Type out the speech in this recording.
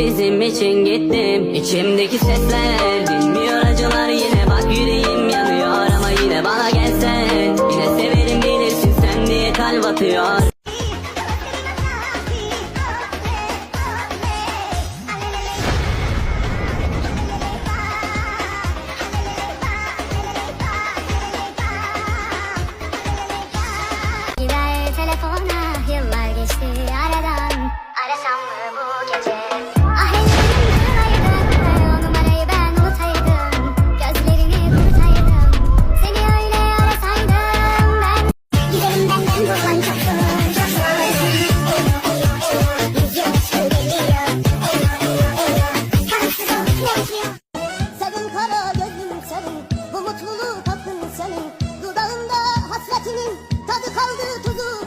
bizim için gittim. İçimdeki sesler dinmiyor acılar. Yine bak yüreğim yanıyor Ama yine bana gelsen. Yine severim bilirsin sen diye kalp atıyor tadı kaldı tuzu.